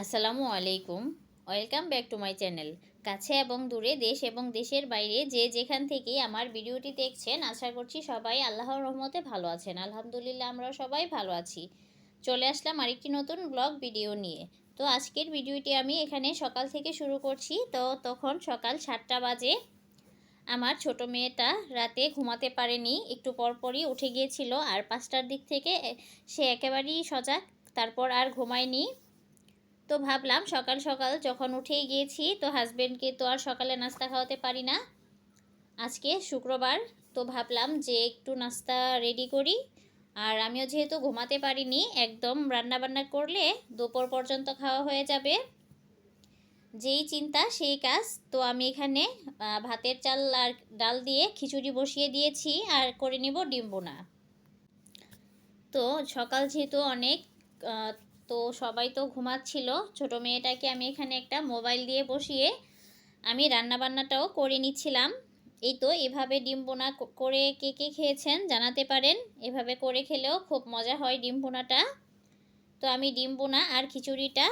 আসসালামু আলাইকুম। Welcome back to my channel. কাছে এবং দূরে দেশ এবং দেশের বাইরে যে যেখান থেকে আমার ভিডিওটি দেখছেন, আশা করছি সবাই আল্লাহর রহমতে ভালো আছেন। আলহামদুলিল্লাহ আমরা সবাই ভালো আছি। চলে আসলাম আরেকটি নতুন ব্লগ ভিডিও নিয়ে। তো আজকের ভিডিওটি আমি এখানে সকাল থেকে শুরু করছি। তো তখন সকাল সাতটা বাজে। আমার ছোট মেয়েটা রাতে ঘুমাতে পারেনি। একটু পরপরই উঠে গিয়েছিল। আর পাঁচটার দিক থেকে সে একেবারেই সজাগ। তারপর আর ঘুমায়নি। তো ভাবলাম সকাল সকাল যখন উঠেই গিয়েছি, তো হাজব্যান্ডকে তো আর সকালে নাস্তা খাওয়াতে পারি না। আজকে শুক্রবার, তো ভাবলাম যে একটু নাস্তা রেডি করি। আর আমিও যেহেতু ঘুমাতে পারিনি, একদম রান্না বান্না করলে দুপুর পর্যন্ত খাওয়া হয়ে যাবে। যেই চিন্তা, সেই কাজ। তো আমি এখানে ভাতের চাল আর ডাল দিয়ে খিচুড়ি বসিয়ে দিয়েছি আর করে নিব ডিম বোনা। তো সকাল যেহেতু অনেক তো সবাই তো ঘুমাচ্ছিল। ছোট মেয়েটাকে আমি এখানে একটা মোবাইল দিয়ে বসিয়ে আমি রান্না বান্নাটাও করে নিচ্ছিলাম। এই তো এভাবে ডিম বোনা করে কে কে খেয়েছেন জানাতে পারেন। এভাবে করে খেলেও খুব মজা হয় ডিম বোনাটা তো আমি ডিম বোনা আর খিচুড়িটা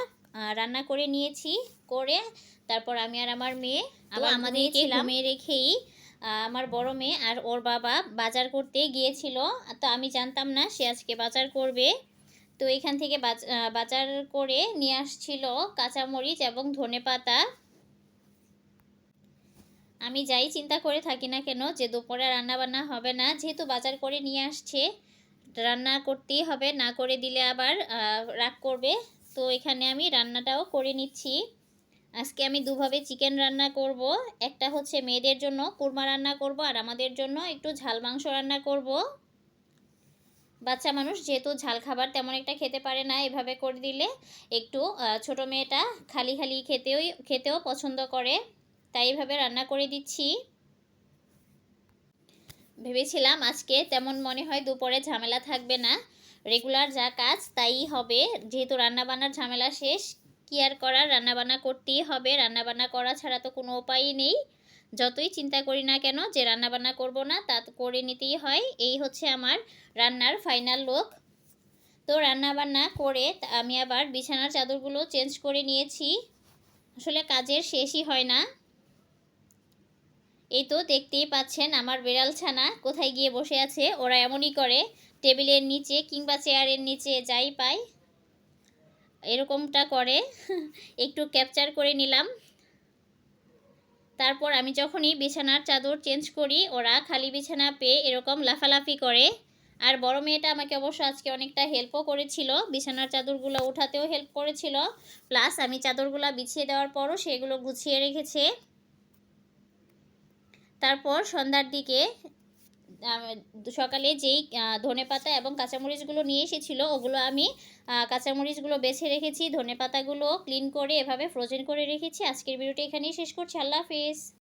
রান্না করে নিয়েছি করে তারপর আমি আর আমার মেয়ে আবার আমাদের আমাদেরকে ঘুমিয়ে রেখেই আমার বড় মেয়ে আর ওর বাবা বাজার করতে গিয়েছিল। তো আমি জানতাম না সে আজকে বাজার করবে। তো এখান থেকে বাজার করে নিয়ে আসছিল কাঁচামরিচ এবং ধনেপাতা আমি যাই চিন্তা করে থাকি না কেন যে দুপুরে রান্না বান্না হবে না। যেহেতু বাজার করে নিয়ে আসছে, রান্না করতেই হবে, না করে দিলে আবার রাগ করবে। তো এখানে আমি রান্নাটাও করে নিচ্ছি। আজকে আমি দুভাবে চিকেন রান্না করব। একটা হচ্ছে মেয়েদের জন্য কুরমা রান্না করব আর আমাদের জন্য একটু ঝাল মাংস রান্না করব। বাচ্চা মানুষ যেহেতু ঝাল খাবার তেমন একটা খেতে পারে না, এভাবে করে দিলে একটু ছোট মেয়েটা খালি খালি খেতেও খেতেও পছন্দ করে। তাই এভাবে রান্না করে দিচ্ছি। ভেবেছিলাম আজকে তেমন মনে হয় দুপুরে ঝামেলা থাকবে না। রেগুলার যা কাজ তাই হবে। যেহেতু রান্নাবান্নার ঝামেলা শেষ, কি আর করার? রান্নাবান্না করতেই হবে। রান্নাবান্না করা ছাড়া তো কোনো উপায়ই নেই। যতই চিন্তা করি না কেন যে রান্নাবান্না করব না, তা করে নিতেই হয়। এই হচ্ছে আমার রান্নার ফাইনাল লুক তো রান্নাবান্না করে আমি আবার বিছানার চাদরগুলো চেঞ্জ করে নিয়েছি। আসলে কাজের শেষই হয় না। এই তো দেখতেই পাচ্ছেন আমার বেড়াল ছানা কোথায় গিয়ে বসে আছে। ওরা এমনই করে, টেবিলের নিচে কিংবা চেয়ারের নিচে যাই পায় এরকমটা করে। একটু ক্যাপচার করে নিলাম। তারপর আমি যখনই বিছানার চাদর চেঞ্জ করি, ওরা খালি বিছানা পেয়ে এরকম লাফালাফি করে। আর বড় মেয়েটা আমাকে অবশ্য আজকে অনেকটা হেল্পও করেছিল, বিছানার চাদরগুলো উঠাতেও হেল্প করেছিল। প্লাস আমি চাদরগুলো বিছিয়ে দেওয়ার পরও সেগুলো গুছিয়ে রেখেছে। তারপর সন্ধ্যার দিকে সকালে যেই ধনে পাতা এবং কাঁচামরিচগুলো নিয়ে এসেছিল, ওগুলো আমি কাঁচামরিচগুলো বেছে রেখেছি, ধনে পাতাগুলো ক্লিন করে এভাবে ফ্রোজেন করে রেখেছি। আজকের ভিডিওটি এখানেই শেষ করছি। আল্লাহ হাফিজ।